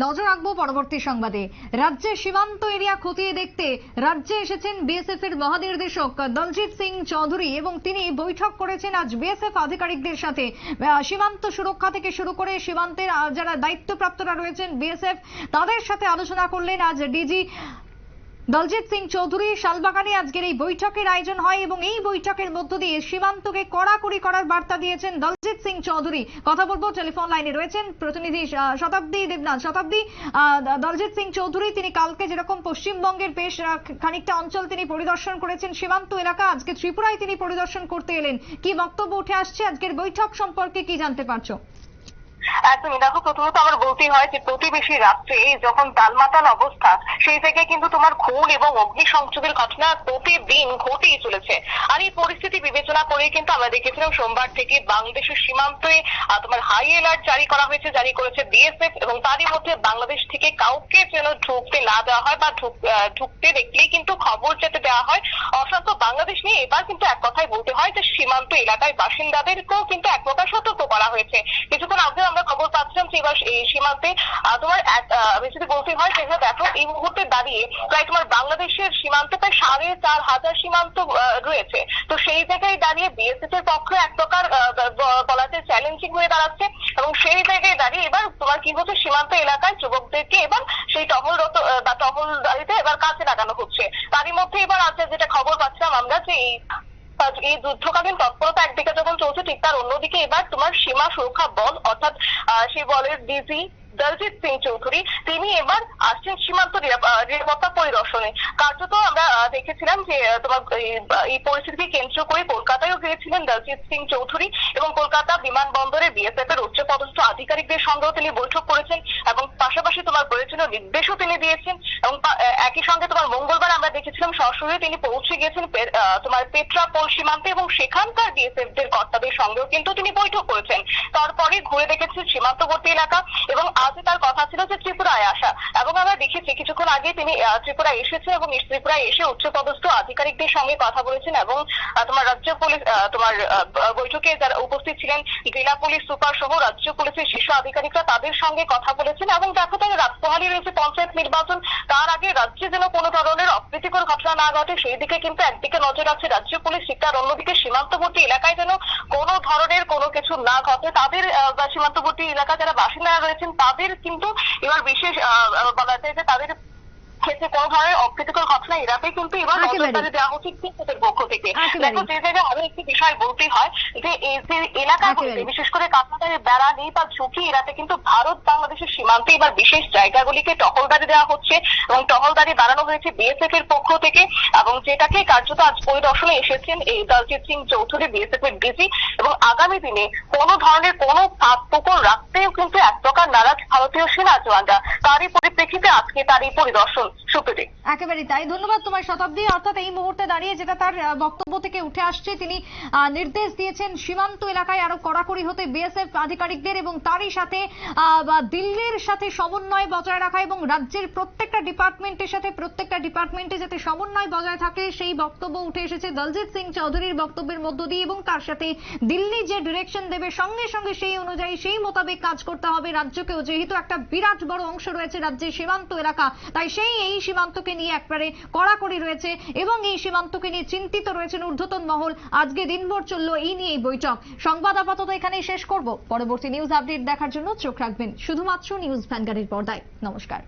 নজর রাখব পরবর্তী সংবাদে। রাজ্যে সীমান্ত এরিয়া খতিয়ে দেখতে রাজ্যে এসেছেন বিএসএফ এর মহানির্দেশক দলজিৎ সিং চৌধুরী এবং তিনি বৈঠক করেছেন আজ বিএসএফ আধিকারিকদের সাথে। সীমান্ত সুরক্ষা থেকে শুরু করে সীমান্তের যারা দায়িত্বপ্রাপ্তরা রয়েছেন বিএসএফ, তাদের সাথে আলোচনা করলেন আজ ডিজি দলজিৎ সিং চৌধুরী, শালবাগানে আজকের এই বৈঠকের আয়োজন হয় এবং এই বৈঠকের মধ্য দিয়ে সীমান্তকে কড়াকড়ি করার বার্তা দিয়েছেন দলজিৎ সিং চৌধুরী। কথা বলব, টেলিফোন লাইনে রয়েছেন প্রতিনিধি শতাব্দী দেবনাথ। শতাব্দী দলজিৎ সিং চৌধুরী, তিনি কালকে যেরকম পশ্চিমবঙ্গের বেশ খানিকটা অঞ্চল তিনি পরিদর্শন করেছেন, সীমান্ত এলাকা আজকে ত্রিপুরায় তিনি পরিদর্শন করতে এলেন। কি বক্তব্য উঠে আসছে আজকের বৈঠক সম্পর্কে কি জানতে পারছ? একদমই। দেখো প্রথমত আমার বলতেই হয় যে প্রতিবেশী রাষ্ট্রে যখন তালমাতাল অবস্থা, সেই থেকে কিন্তু তোমার খুন এবং অগ্নিসংযোগের ঘটনা প্রতিদিন ঘটেই চলেছে। আর এই পরিস্থিতি বিবেচনা করে কিন্তু আমরা দেখেছিলাম সোমবার থেকে বাংলাদেশের সীমান্তে তোমার হাই অ্যালার্ট জারি করা হয়েছে, জারি করেছে বিএসএফ এবং তারই মধ্যে বাংলাদেশ থেকে কাউকে যেন ঢুকতে না দেওয়া হয় বা ঢুকতে দেখলেই কিন্তু খবর যাতে দেওয়া হয়। অশান্ত বাংলাদেশ নিয়ে এবার কিন্তু এক কথায় বলতে হয় যে সীমান্ত এলাকায় বাসিন্দাদেরকেও কিন্তু এক প্রকার সতর্ক করা হয়েছে। কিছুক্ষণ আগে আমরা খবর পাচ্ছিলাম যে এবার সীমান্তে তোমার যদি বলতে হয় যে দেখো এই মুহূর্তে দাঁড়িয়ে প্রায় তোমার বাংলাদেশের সীমান্তে প্রায় সাড়ে চার হাজার সীমান্ত রয়েছে। তো সেই জায়গায় দাঁড়িয়ে বিএসএফ এর পক্ষে এক প্রকার বলা যায় চ্যালেঞ্জিং হয়ে দাঁড়াচ্ছে এবং সেই জায়গায় দাঁড়িয়ে এবার তোমার কি হচ্ছে, সীমান্ত এলাকায় যুবকদেরকে এবার সেই টহলরত বা টহলদারিতে এবার কাজে লাগানো হচ্ছে। তারই মধ্যে এবার আছে যেটা খবর পাচ্ছিলাম আমরা যে এই এই যুদ্ধকালীন তৎপরতা একদিকে যখন চলছে, ঠিক তার অন্যদিকে এবার তোমার সীমা সুরক্ষা বল, অর্থাৎ সেই বলের ডিজি দলজিৎ সিং চৌধুরী, তিনি এবার আসছেন সীমান্ত নিরাপত্তা পরিদর্শনে। কার্যত আমরা দেখেছিলাম যে তোমার, এই- পরিস্থিতিকে কেন্দ্র করে কলকাতায়ও গিয়েছিলেন দলজিৎ সিং চৌধুরী এবং কলকাতা বিমানবন্দরে বিএসএফ এর উচ্চপদস্থ আধিকারিকদের সঙ্গেও তিনি বৈঠক করেছেন এবং পাশাপাশি তোমার প্রয়োজনীয় নির্দেশও তিনি দিয়েছেন এবং একই সঙ্গে তোমার মঙ্গলবার আমরা দেখেছিলাম সরাসরি তিনি পৌঁছে গিয়েছেন তোমার পেট্রাপোল সীমান্তে এবং সেখানকার বিএসএফ দের কর্তাদের সঙ্গেও কিন্তু তিনি বৈঠক করেছেন। তারপরে ঘুরে দেখেছেন সীমান্তবর্তী এলাকা এবং আজ তার কথা ছিল যে ত্রিপুরায় আসা এবং আমরা দেখেছি। কিছুক্ষণ আগে তিনি আহ, ত্রিপুরায় এসেছেন এবং ত্রিপুরায় এসে উচ্চপদস্থ আধিকারিকদের সঙ্গে কথা বলেছেন এবং তোমার রাজ্য পুলিশ তোমার বৈঠকে যারা উপস্থিত ছিলেন জেলা পুলিশ সুপার সহ রাজ্য পুলিশের শীর্ষ আধিকারিকরা তাদের সঙ্গে কথা বলেছেন এবং দেখো তার রাজপোহালি রয়েছে পঞ্চায়েত নির্বাচন। তার আগে রাজ্যে যেন কোনো ধরনের অপ্রীতিকর ঘটনা না ঘটে সেই দিকে কিন্তু একদিকে নজর আছে রাজ্য পুলিশ ঠিক অন্যদিকে সীমান্তবর্তী এলাকায় যেন কোনো কিছু না ঘটে তাদের সীমান্তবর্তী এলাকা যারা বাসিন্দারা রয়েছেন, তাদের কিন্তু এবার বিশেষ বলা যায় যে তাদের ক্ষেত্রে কোনো ধরনের অপ্রীতিকর ঘটনা এড়াতে কিন্তু এবার নজরদারি দেওয়া হচ্ছে বিএসএফের পক্ষ থেকে। দেখো যে জায়গায় আরও একটি বিষয় বলতে হয় যে এই যে এলাকাগুলিতে বিশেষ করে কাছাকাছি বেড়া নেই বা ঝুঁকি এড়াতে কিন্তু ভারত বাংলাদেশের সীমান্তে এবার বিশেষ জায়গাগুলিকে টহলদারি দেওয়া হচ্ছে এবং টহলদারি বাড়ানো হয়েছে বিএসএফ এর পক্ষ থেকে এবং যেটাকে কার্যত আজ পরিদর্শনে এসেছেন এই দলজিৎ সিং চৌধুরী বিএসএফ এর ডিজি এবং আগামী দিনে কোনো ধরনের কোনো ফাঁক পুকুর রাখতেও কিন্তু এক প্রকার নারাজ ভারতীয় সেনা জওয়ানরা। তারই পরিপ্রেক্ষিতে আজকে তার এই পরিদর্শন একেবারে তাই। ধন্যবাদ তোমার শতাব্দী। অর্থাৎ এই মুহূর্তে দাঁড়িয়ে যেটা তার বক্তব্য থেকে উঠে আসছে, তিনি নির্দেশ দিয়েছেন সীমান্ত এলাকায় আরও কড়াকড়ি হতে বিএসএফ আধিকারিকদের এবং তারই সাথে দিল্লির সাথে সমন্বয় বজায় রাখা এবং রাজ্যের প্রত্যেকটা ডিপার্টমেন্টের সাথে প্রত্যেকটা ডিপার্টমেন্টে যাতে সমন্বয় বজায় থাকে, সেই বক্তব্য উঠে এসেছে দলজিৎ সিং চৌধুরীর বক্তব্যের মধ্য দিয়ে এবং তার সাথে দিল্লি যে ডিরেকশন দেবে, সঙ্গে সঙ্গে সেই অনুযায়ী, সেই মোতাবেক কাজ করতে হবে। রাজ্যকেও যেহেতু একটা বিরাট বড় অংশ রয়েছে রাজ্যের সীমান্ত এলাকা, তাই সেই, এই সীমান্তকে নিয়ে একবারে কড়াকড়ি রয়েছে এবং এই সীমান্তকে নিয়ে চিন্তিত রয়েছেন ঊর্ধ্বতন মহল। আজকে দিনভর চলল এই নিয়ে বৈঠক। সংবাদ আপাতত এখানেই শেষ করব। পরবর্তী নিউজ আপডেট দেখার জন্য চোখ রাখবেন শুধুমাত্র নিউজ ভ্যানগাড়ির পর্দায়। নমস্কার।